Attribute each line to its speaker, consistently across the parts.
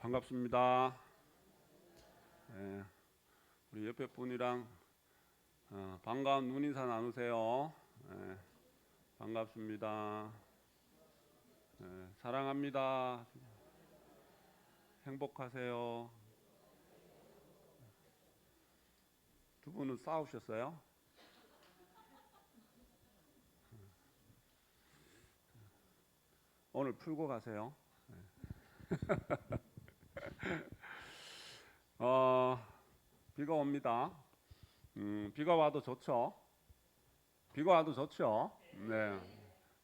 Speaker 1: 반갑습니다. 예, 우리 옆에 분이랑 어, 반가운 눈 인사 나누세요. 예, 반갑습니다. 예, 사랑합니다. 행복하세요. 두 분은 싸우셨어요? 오늘 풀고 가세요. 어, 비가 옵니다. 음, 비가 와도 좋죠. 비가 와도 좋죠. 네.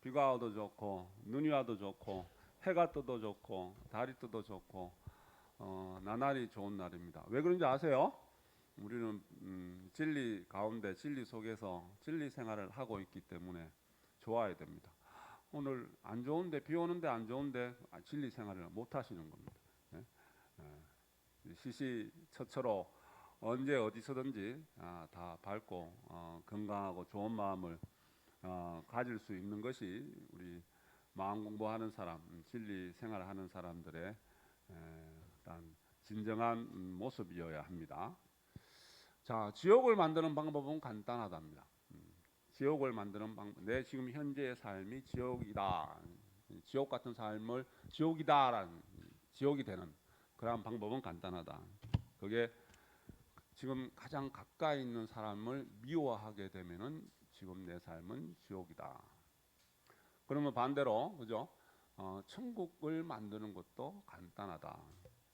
Speaker 1: 비가 와도 좋고, 눈이 와도 좋고, 해가 떠도 좋고, 달이 떠도 좋고, 어, 나날이 좋은 날입니다. 왜 그런지 아세요? 우리는 음, 진리 가운데, 진리 속에서 진리 생활을 하고 있기 때문에 좋아야 됩니다. 오늘 안 좋은데, 비 오는데 안 좋은데, 아, 진리 생활을 못 하시는 겁니다. 시시처처로 언제 어디서든지 아, 다 밝고 어, 건강하고 좋은 마음을 어, 가질 수 있는 것이 우리 마음 공부하는 사람, 음, 진리 생활하는 사람들의 진정한 음, 모습이어야 합니다. 자, 지옥을 만드는 방법은 간단하답니다. 음, 지옥을 만드는 방법, 내 지금 현재의 삶이 지옥이다, 지옥 같은 삶을 지옥이다라는 지옥이 되는 그러한 방법은 간단하다. 그게 지금 가장 가까이 있는 사람을 미워하게 되면은 지금 내 삶은 지옥이다. 그러면 반대로 그죠? 어, 천국을 만드는 것도 간단하다.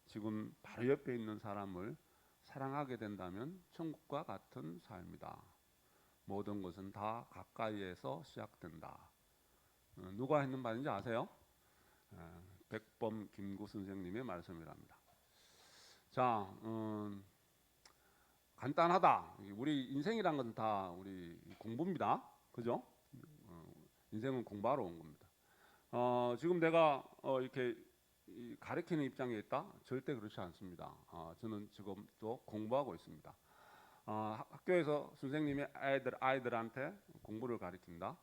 Speaker 1: 지금 바로 옆에 있는 사람을 사랑하게 된다면 천국과 같은 삶이다. 모든 것은 다 가까이에서 시작된다. 어, 누가 했는 말인지 아세요? 어, 백범 김구 선생님의 말씀이랍니다. 자, 음, 간단하다. 우리 인생이란 것은 다 우리 공부입니다. 그죠? 어, 인생은 공부하러 온 겁니다. 어, 지금 내가 어, 이렇게 이 가르치는 입장에 있다? 절대 그렇지 않습니다. 어, 저는 지금 또 공부하고 있습니다. 어, 학- 학교에서 선생님이 아이들 아이들한테 공부를 가르친다.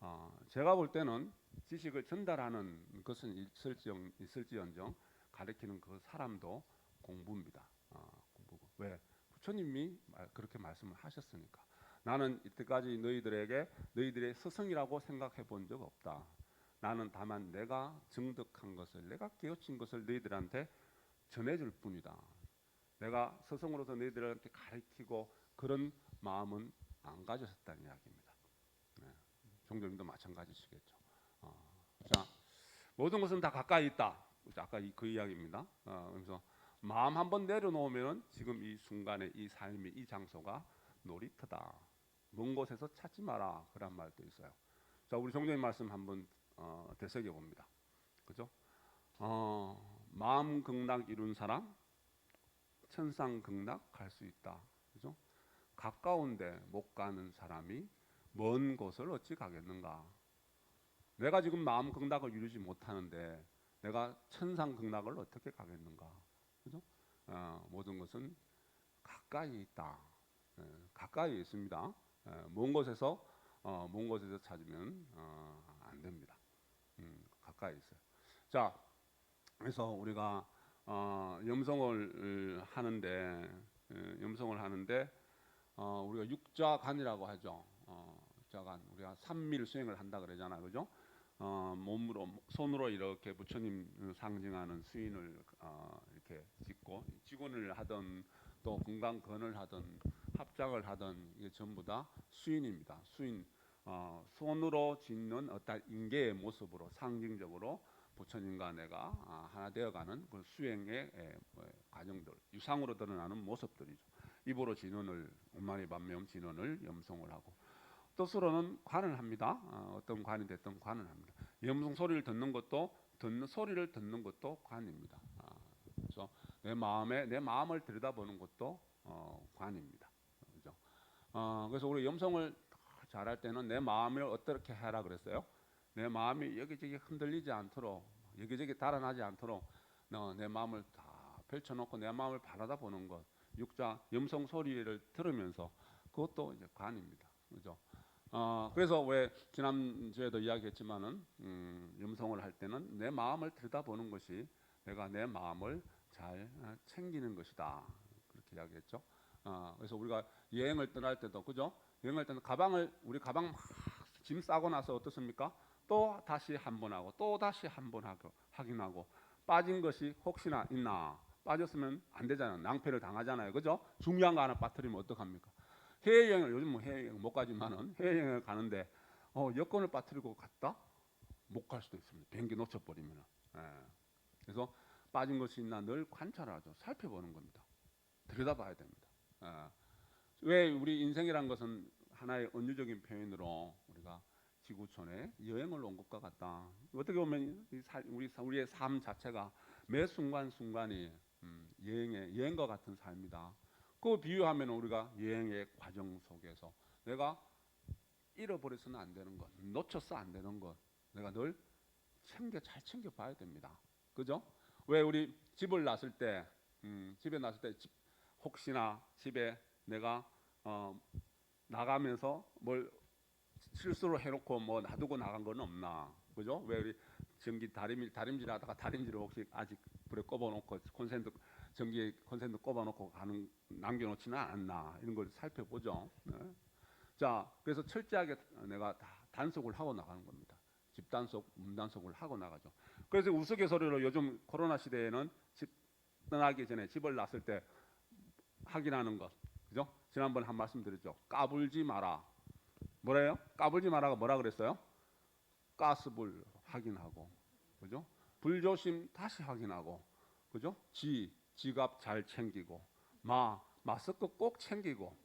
Speaker 1: 어, 제가 볼 때는 지식을 전달하는 것은 있을지언, 있을지언정 가르치는 그 사람도 공부입니다. 어, 공부고 왜 부처님이 말- 그렇게 말씀을 하셨으니까 나는 이때까지 너희들에게 너희들의 스승이라고 생각해 본 적 없다. 나는 다만 내가 증득한 것을 내가 깨우친 것을 너희들한테 전해줄 뿐이다. 내가 스승으로서 너희들한테 가르치고 그런 마음은 안 가졌었다는 이야기입니다. 네. 종교님도 마찬가지시겠죠. 어, 자, 모든 것은 다 가까이 있다. 아까 이, 그 이야기입니다. 어, 그래서 마음 한번 내려놓으면 지금 이 순간에 이 삶이 이 장소가 놀이터다. 먼 곳에서 찾지 마라. 그런 말도 있어요. 자, 우리 종교님 말씀 한번 어, 되새겨 봅니다. 그죠? 어, 마음 극락 이룬 사람 천상 극락 갈 수 있다. 그죠? 가까운데 못 가는 사람이 먼 곳을 어찌 가겠는가? 내가 지금 마음 극락을 이루지 못하는데 내가 천상 극락을 어떻게 가겠는가? 그죠? 어, 모든 것은 가까이 있다. 예, 가까이 있습니다. 예, 먼 곳에서 어, 먼 곳에서 찾으면 어, 안 됩니다. 음, 가까이 있어요. 자, 그래서 우리가 어, 염성을 어, 하는데 예, 염성을 하는데 어, 우리가 육자간이라고 하죠. 어, 육자간 우리가 삼밀 수행을 한다 그러잖아, 그죠? 어, 몸으로 손으로 이렇게 부처님 상징하는 수인을 어, 이렇게 짓고 직원을 하던 또 건강건을 하던 합장을 하던 이게 전부 다 수인입니다. 수인 어, 손으로 짓는 어떤 인계의 모습으로 상징적으로 부처님과 내가 아, 하나 되어가는 그 수행의 에, 뭐, 과정들 유상으로 드러나는 모습들이죠. 입으로 진언을 엄마니 반면 진언을 염송을 하고 뜻으로는 관을 합니다. 어, 어떤 관이 됐든 관을 합니다. 염송 소리를 듣는 것도 듣는 소리를 듣는 것도 관입니다. 아, 그래서 내 마음에 내 마음을 들여다보는 것도 어, 관입니다. 그죠? 어, 그래서 우리 염송을 잘할 때는 내 마음을 어떻게 해라 그랬어요? 내 마음이 여기저기 흔들리지 않도록 여기저기 달아나지 않도록 너, 내 마음을 다 펼쳐놓고 내 마음을 바라다 보는 것 육자 염성 소리를 들으면서 그것도 이제 관입니다. 그죠? 어, 그래서 왜 지난주에도 이야기했지만은 음, 염성을 할 때는 내 마음을 들여다보는 것이 내가 내 마음을 잘 어, 챙기는 것이다. 그렇게 이야기했죠. 어, 그래서 우리가 여행을 떠날 때도 그죠? 여행할 때는 가방을 우리 가방 막 짐 싸고 나서 어떻습니까? 또 다시 한 번 하고 또 다시 한 번 하고 확인하고 빠진 것이 혹시나 있나 빠졌으면 안 되잖아요. 낭패를 당하잖아요. 그죠? 중요한 거 하나 빠뜨리면 어떡합니까? 해외여행을 요즘 뭐 해외여행 못 가지만은 해외여행을 가는데 어, 여권을 빠뜨리고 갔다 못 갈 수도 있습니다. 비행기 놓쳐버리면. 예. 그래서 빠진 것이 있나 늘 관찰하죠. 살펴보는 겁니다. 들여다봐야 됩니다. 예. 왜 우리 인생이란 것은 하나의 은유적인 표현으로 우리가 지구촌에 여행을 온 것과 같다. 어떻게 보면 우리 사- 우리의 삶 자체가 매 순간 순간이 음, 여행의 여행과 같은 삶이다. 그 비유하면 우리가 여행의 과정 속에서 내가 잃어버려서는 안 되는 것, 놓쳐서 안 되는 것, 내가 늘 챙겨 잘 챙겨 봐야 됩니다. 그죠? 왜 우리 집을 놨을 때, 음, 집에 놨을 때 집- 혹시나 집에 내가 어, 나가면서 뭘 실수로 해놓고 뭐 놔두고 나간 건 없나, 그죠? 왜 우리 전기 다림질 다림질하다가 다림질을 혹시 아직 불에 꼽아놓고 콘센트 전기 콘센트 꼽아놓고 가는 남겨놓지는 않나 이런 걸 살펴보죠. 네. 자, 그래서 철저하게 내가 다 단속을 하고 나가는 겁니다. 집 단속, 문 단속을 하고 나가죠. 그래서 우스갯소리로 요즘 코로나 시대에는 집 떠나기 전에 집을 놨을 때 확인하는 것, 그죠? 지난번에 한 말씀 드렸죠. 까불지 마라. 뭐래요? 까불지 마라가 뭐라 그랬어요? 가스불 확인하고, 그죠? 불조심 다시 확인하고, 그죠? 지 지갑 잘 챙기고, 마 마스크 꼭 챙기고,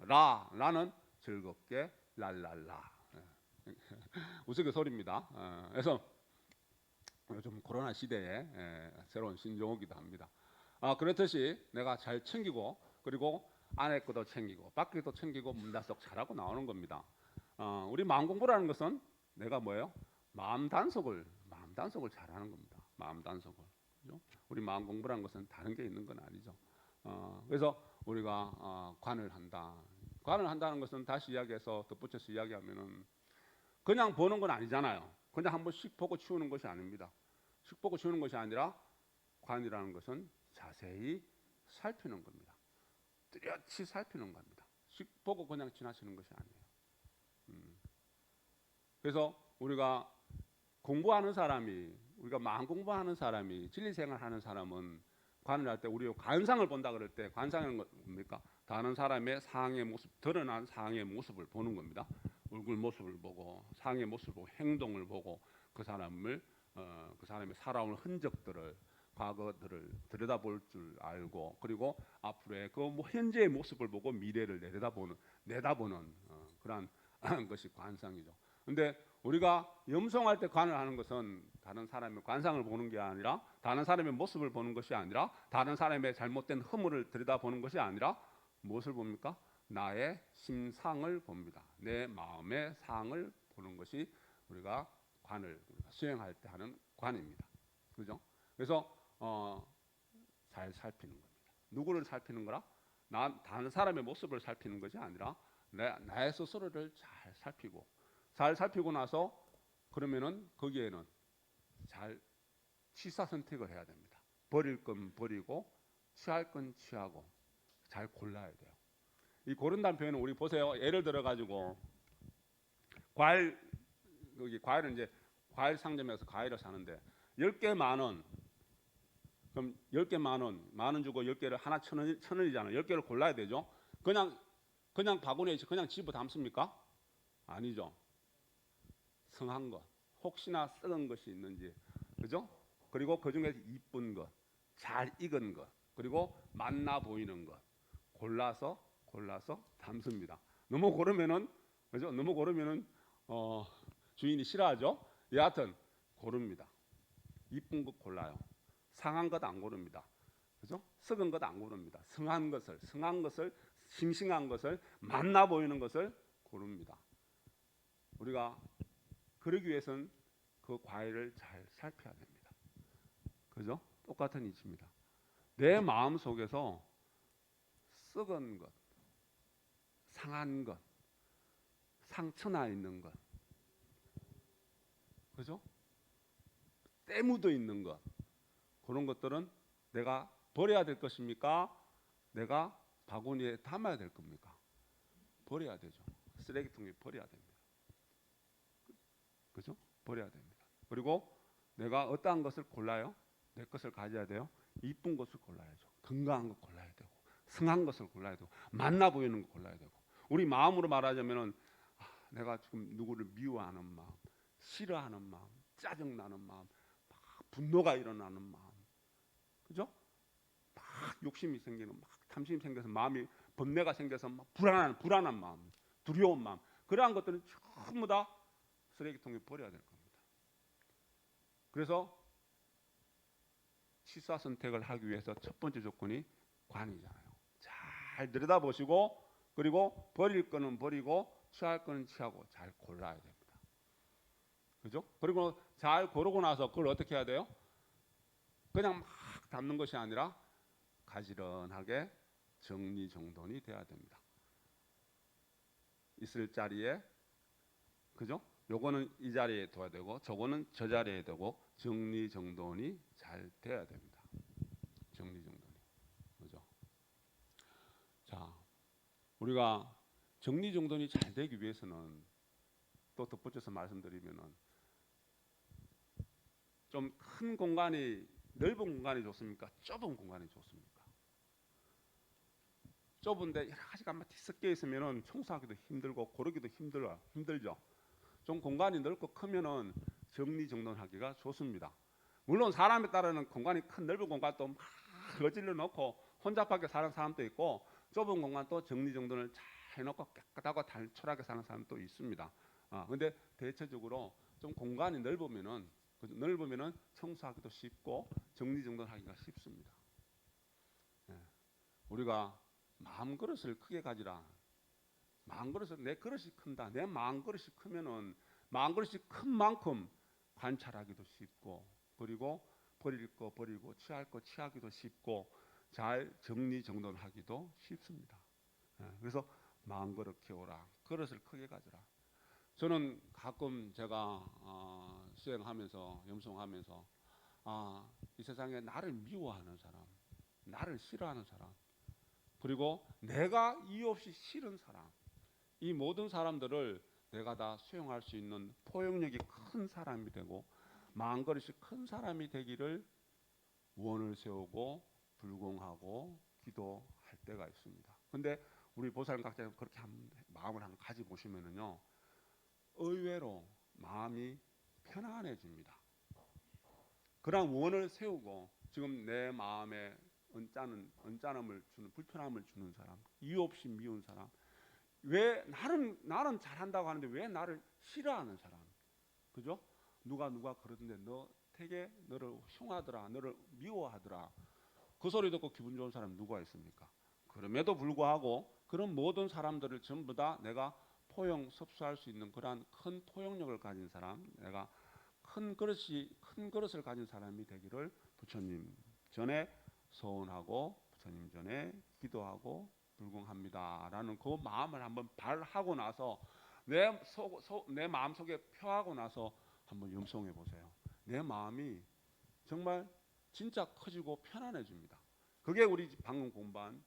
Speaker 1: 라 라는 즐겁게 랄랄라. 예. 우스갯소리입니다. 어, 그래서 요즘 코로나 시대에 예, 새로운 신종이기도 합니다. 아, 그렇듯이 내가 잘 챙기고 그리고 안에 것도 챙기고 밖에 것도 챙기고 문단속 잘하고 나오는 겁니다. 어, 우리 마음 공부라는 것은 내가 뭐예요? 마음 단속을 마음 단속을 잘하는 겁니다. 마음 단속을? 우리 마음 공부라는 것은 다른 게 있는 건 아니죠. 어, 그래서 우리가 어, 관을 한다. 관을 한다는 것은 다시 이야기해서 덧붙여서 이야기하면은 그냥 보는 건 아니잖아요. 그냥 한번 씩 보고 치우는 것이 아닙니다. 씩 보고 치우는 것이 아니라 관이라는 것은 자세히 살피는 겁니다. 뚜렷이 살피는 겁니다. 씩 보고 그냥 지나치는 것이 아니에요. 음. 그래서 우리가 공부하는 사람이 우리가 마음 공부하는 사람이 진리 생활하는 사람은 관을 할 때 우리 관상을 본다 그럴 때 관상은 뭡니까? 다른 사람의 상의 모습, 드러난 상의 모습을 보는 겁니다. 얼굴 모습을 보고 상의 모습을 보고 행동을 보고 그 사람을 어, 그 사람의 살아온 흔적들을 과거들을 들여다볼 줄 알고 그리고 앞으로의 그 뭐 현재의 모습을 보고 미래를 내려다보는 내다보는 어, 그러한 것이 관상이죠. 근데 우리가 염송할 때 관을 하는 것은 다른 사람의 관상을 보는 게 아니라 다른 사람의 모습을 보는 것이 아니라 다른 사람의 잘못된 허물을 들여다보는 것이 아니라 무엇을 봅니까? 나의 심상을 봅니다. 내 마음의 상을 보는 것이 우리가 관을 우리가 수행할 때 하는 관입니다. 그죠? 그래서 어, 잘 살피는 겁니다. 누구를 살피는 거라? 나 다른 사람의 모습을 살피는 것이 아니라 내, 나의 스스로를 잘 살피고 잘 살피고 나서 그러면은 거기에는 잘 취사 선택을 해야 됩니다. 버릴 건 버리고 취할 건 취하고 잘 골라야 돼요. 이 고른다는 표현은 우리 보세요. 예를 들어 가지고 과일 여기 과일은 이제 과일 상점에서 과일을 사는데 10개 만 원. 그럼 10개 만 원, 만 원 주고 10개를 하나 천 원, 천 원이잖아요. 10개를 골라야 되죠. 그냥 그냥 바구니에 그냥 집어 담습니까? 아니죠. 성한 것, 혹시나 썩은 것이 있는지, 그죠? 그리고 그 중에서 이쁜 것, 잘 익은 것, 그리고 맛나 보이는 것 골라서 골라서 담습니다. 너무 고르면은 그죠? 너무 고르면은 어, 주인이 싫어하죠. 여하튼 고릅니다. 이쁜 것 골라요. 상한 것 안 고릅니다. 그죠? 썩은 것 안 고릅니다. 성한 것을, 성한 것을, 싱싱한 것을, 맛나 보이는 것을 고릅니다. 우리가 그러기 위해서는 그 과일을 잘 살펴야 됩니다. 그죠? 똑같은 이치입니다. 내 마음 속에서 썩은 것, 상한 것, 상처나 있는 것, 그죠? 때 묻어 있는 것, 그런 것들은 내가 버려야 될 것입니까? 내가 바구니에 담아야 될 겁니까? 버려야 되죠. 쓰레기통에 버려야 됩니다. 그죠? 버려야 됩니다. 그리고 내가 어떠한 것을 골라요? 내 것을 가져야 돼요. 이쁜 것을 골라야죠. 건강한 것 골라야 되고, 승한 것을 골라야 되고, 만나 보이는 것 골라야 되고. 우리 마음으로 말하자면은 아, 내가 지금 누구를 미워하는 마음, 싫어하는 마음, 짜증 나는 마음, 막 분노가 일어나는 마음, 그죠? 막 욕심이 생기는, 막 탐심이 생겨서 마음이 번뇌가 생겨서 막 불안한 불안한 마음, 두려운 마음, 그러한 것들은 전부 다 쓰레기통에 버려야 될 겁니다. 그래서 치사 선택을 하기 위해서 첫 번째 조건이 관이잖아요. 잘 들여다보시고 그리고 버릴 거는 버리고 취할 거는 취하고 잘 골라야 됩니다. 그죠? 그리고 잘 고르고 나서 그걸 어떻게 해야 돼요? 그냥 막 담는 것이 아니라 가지런하게 정리정돈이 돼야 됩니다. 있을 자리에 그죠? 요거는 이 자리에 둬야 되고 저거는 저 자리에 두고 정리 정돈이 잘 돼야 됩니다. 정리 정돈이 그죠? 자, 우리가 정리 정돈이 잘 되기 위해서는 또 덧붙여서 말씀드리면은 좀 큰 공간이 넓은 공간이 좋습니까? 좁은 공간이 좋습니까? 좁은데 여러 가지가 막 뒤섞여 있으면은 청소하기도 힘들고 고르기도 힘들어 힘들죠. 좀 공간이 넓고 크면은 정리정돈하기가 좋습니다. 물론 사람에 따라는 공간이 큰 넓은 공간도 막 거질러 놓고 혼잡하게 사는 사람도 있고 좁은 공간도 정리정돈을 잘 해놓고 깨끗하고 단촐하게 사는 사람도 있습니다. 아 근데 대체적으로 좀 공간이 넓으면은 그 넓으면은 청소하기도 쉽고 정리정돈하기가 쉽습니다. 예. 우리가 마음 그릇을 크게 가지라. 마음 그릇은 내 그릇이 큰다. 내 마음 그릇이 크면은 마음 그릇이 큰 만큼 관찰하기도 쉽고 그리고 버릴 거 버리고 취할 거 취하기도 쉽고 잘 정리 정돈하기도 쉽습니다. 예, 그래서 마음 그릇 키워라. 그릇을 크게 가져라. 저는 가끔 제가 어, 수행하면서 염송하면서 아, 이 세상에 나를 미워하는 사람, 나를 싫어하는 사람, 그리고 내가 이유 없이 싫은 사람, 이 모든 사람들을 내가 다 수용할 수 있는 포용력이 큰 사람이 되고 마음그릇이 큰 사람이 되기를 원을 세우고 불공하고 기도할 때가 있습니다. 근데 우리 보살님 각자 그렇게 한 마음을 한번 가지 보시면은요 의외로 마음이 편안해집니다. 그런 원을 세우고 지금 내 마음에 언짢은 언짢음을 주는 불편함을 주는 사람, 이유 없이 미운 사람, 왜 나는 나는 잘한다고 하는데 왜 나를 싫어하는 사람, 그죠? 누가 누가 그러던데 너 되게 너를 흉하더라, 너를 미워하더라. 그 소리 듣고 기분 좋은 사람 누가 있습니까? 그럼에도 불구하고 그런 모든 사람들을 전부 다 내가 포용 섭수할 수 있는 그러한 큰 포용력을 가진 사람, 내가 큰 그릇이 큰 그릇을 가진 사람이 되기를 부처님 전에 소원하고 부처님 전에 기도하고 불공합니다라는 그 마음을 한번 발하고 나서 내, 속, 속, 내 마음 속에 표하고 나서 한번 염송해 보세요. 내 마음이 정말 진짜 커지고 편안해집니다. 그게 우리 방금 공부한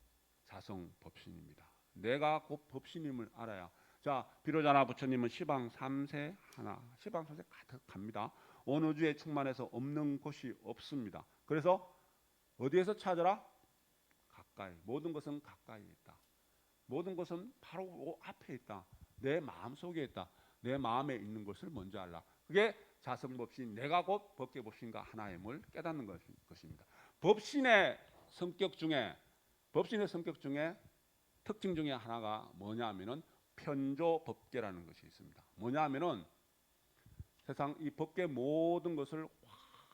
Speaker 1: 자성 법신입니다. 내가 곧 법신임을 알아야. 자, 비로자나 부처님은 시방 3세 하나, 시방 3세 가득합니다. 어느 주에 충만해서 없는 곳이 없습니다. 그래서 어디에서 찾아라? 가까이. 모든 것은 가까이 있다. 모든 것은 바로 앞에 있다. 내 마음 속에 있다. 내 마음에 있는 것을 먼저 알라. 그게 자성 법신, 내가 곧 법계 법신과 하나임을 깨닫는 것입니다. 법신의 성격 중에 법신의 성격 중에 특징 중에 하나가 뭐냐면은 편조 법계라는 것이 있습니다. 뭐냐면은 세상 이 법계 모든 것을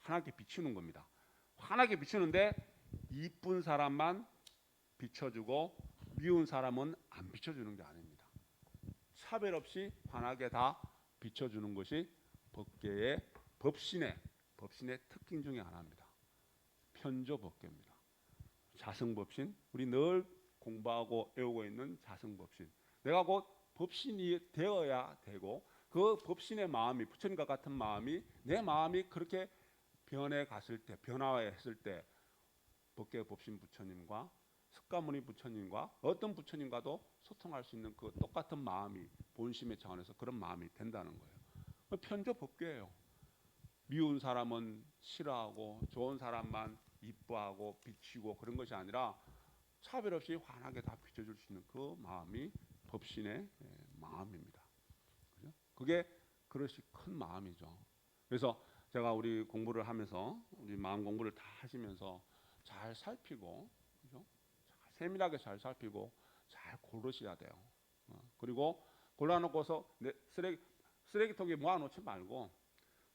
Speaker 1: 환하게 비추는 겁니다. 환하게 비추는데 이쁜 사람만 비춰주고 미운 사람은 안 비춰주는 게 아닙니다. 차별 없이 환하게 다 비춰주는 것이 법계의 법신의 법신의 특징 중에 하나입니다. 편조 법계입니다. 자성법신 우리 늘 공부하고 외우고 있는 자성법신 내가 곧 법신이 되어야 되고 그 법신의 마음이 부처님과 같은 마음이 내 마음이 그렇게 변해 갔을 때 변화했을 때 법계 법신 부처님과 석가모니 부처님과 어떤 부처님과도 소통할 수 있는 그 똑같은 마음이 본심의 차원에서 그런 마음이 된다는 거예요. 그 편조 법계예요. 미운 사람은 싫어하고 좋은 사람만 이뻐하고 비치고 그런 것이 아니라 차별 없이 환하게 다 비춰줄 수 있는 그 마음이 법신의 예, 마음입니다. 그죠? 그게 그릇이 큰 마음이죠. 그래서 제가 우리 공부를 하면서 우리 마음 공부를 다 하시면서 잘 살피고 세밀하게 잘 살피고 잘 고르셔야 돼요. 어, 그리고 골라놓고서 내 쓰레기 쓰레기통에 모아놓지 말고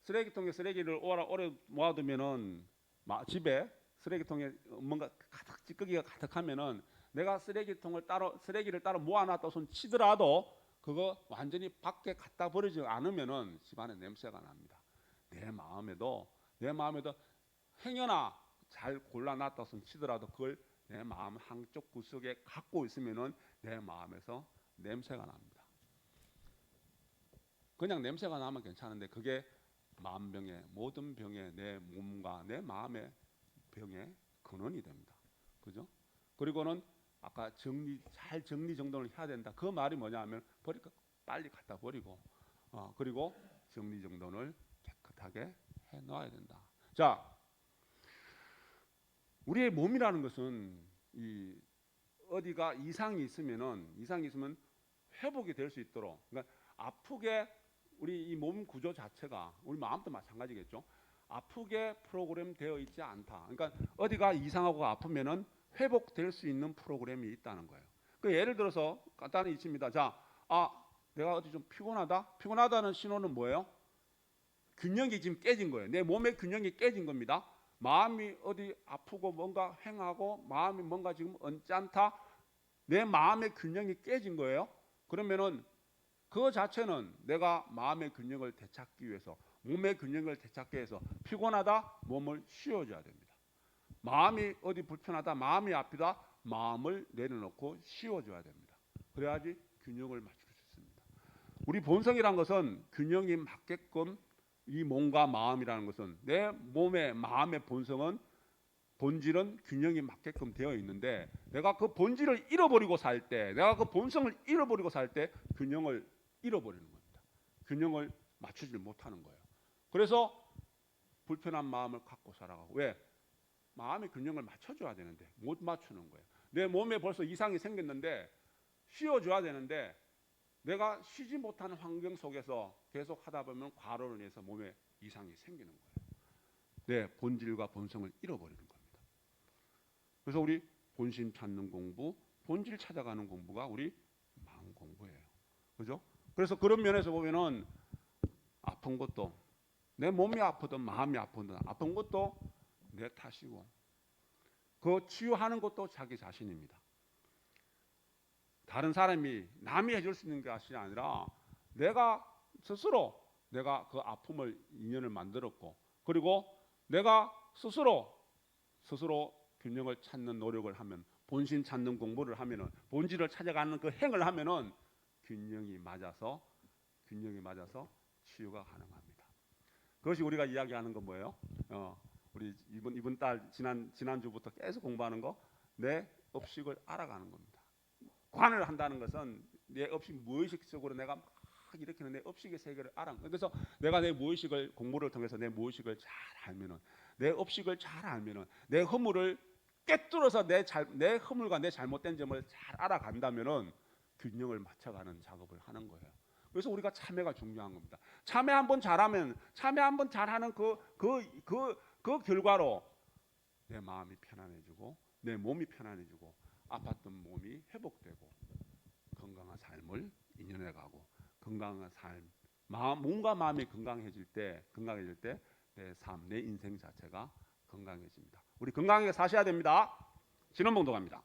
Speaker 1: 쓰레기통에 쓰레기를 오래, 오래 모아두면은 마- 집에 쓰레기통에 뭔가 가득 찌꺼기가 가득하면은 내가 쓰레기통을 따로 쓰레기를 따로 모아놨다 손 치더라도 그거 완전히 밖에 갖다 버리지 않으면은 집안에 냄새가 납니다. 내 마음에도 내 마음에도 행여나 잘 골라놨다 손 치더라도 그걸 내 마음 한쪽 구석에 갖고 있으면은 내 마음에서 냄새가 납니다. 그냥 냄새가 나면 괜찮은데 그게 마음병의 모든 병의 내 몸과 내 마음의 병의 근원이 됩니다. 그죠? 그리고는 아까 정리 잘 정리 정돈을 해야 된다. 그 말이 뭐냐면 버릴 거 빨리 갖다 버리고 어, 그리고 정리 정돈을 깨끗하게 해 놔야 된다. 자, 우리의 몸이라는 것은 이 어디가 이상이 있으면은 이상이 있으면 회복이 될 수 있도록 그러니까 아프게 우리 이 몸 구조 자체가 우리 마음도 마찬가지겠죠. 아프게 프로그램 되어 있지 않다. 그러니까 어디가 이상하고 아프면은 회복될 수 있는 프로그램이 있다는 거예요. 그 예를 들어서 간단히 있습니다. 자, 아 내가 어디 좀 피곤하다. 피곤하다는 신호는 뭐예요? 균형이 지금 깨진 거예요. 내 몸의 균형이 깨진 겁니다. 마음이 어디 아프고 뭔가 횡하고 마음이 뭔가 지금 언짢다. 내 마음의 균형이 깨진 거예요. 그러면은 그 자체는 내가 마음의 균형을 되찾기 위해서 몸의 균형을 되찾기 위해서 피곤하다 몸을 쉬어줘야 됩니다. 마음이 어디 불편하다 마음이 아프다 마음을 내려놓고 쉬어줘야 됩니다. 그래야지 균형을 맞출 수 있습니다. 우리 본성이란 것은 균형이 맞게끔 이 몸과 마음이라는 것은 내 몸의 마음의 본성은 본질은 균형이 맞게끔 되어 있는데 내가 그 본질을 잃어버리고 살 때, 내가 그 본성을 잃어버리고 살 때 균형을 잃어버리는 겁니다. 균형을 맞추지 못하는 거예요. 그래서 불편한 마음을 갖고 살아가고 왜? 마음의 균형을 맞춰줘야 되는데 못 맞추는 거예요. 내 몸에 벌써 이상이 생겼는데 쉬어줘야 되는데 내가 쉬지 못하는 환경 속에서 계속 하다 보면 과로를 인해서 몸에 이상이 생기는 거예요. 내 본질과 본성을 잃어버리는 겁니다. 그래서 우리 본심 찾는 공부, 본질 찾아가는 공부가 우리 마음 공부예요. 그죠? 그래서 그런 면에서 보면은 아픈 것도 내 몸이 아프든 마음이 아프든 아픈 것도 내 탓이고 그 치유하는 것도 자기 자신입니다. 다른 사람이 남이 해줄 수 있는 것이 아니라 내가 스스로 내가 그 아픔을 인연을 만들었고 그리고 내가 스스로 스스로 균형을 찾는 노력을 하면 본신 찾는 공부를 하면은 본질을 찾아가는 그 행을 하면은 균형이 맞아서 균형이 맞아서 치유가 가능합니다. 그것이 우리가 이야기하는 건 뭐예요? 어, 우리 이번 이번 달 지난 지난 주부터 계속 공부하는 거 내 업식을 알아가는 겁니다. 관을 한다는 것은 내 업식 무의식적으로 내가 막 일으키는 내 업식의 세계를 알아. 그래서 내가 내 무의식을 공부를 통해서 내 무의식을 잘 알면은 내 업식을 잘 알면은 내 허물을 깨뚫어서 내, 잘, 내 허물과 내 잘못된 점을 잘 알아간다면은 균형을 맞춰가는 작업을 하는 거예요. 그래서 우리가 참회가 중요한 겁니다. 참회 한번 잘하면 참회 한번 잘하는 그 그 그 그 결과로 내 마음이 편안해지고 내 몸이 편안해지고 아팠던 몸이 회복되고 건강한 삶을 인연해 가고 건강한 삶 마음 몸과 마음이 건강해질 때 건강해질 때 내 삶 내 인생 자체가 건강해집니다. 우리 건강하게 사셔야 됩니다. 신원봉도 갑니다.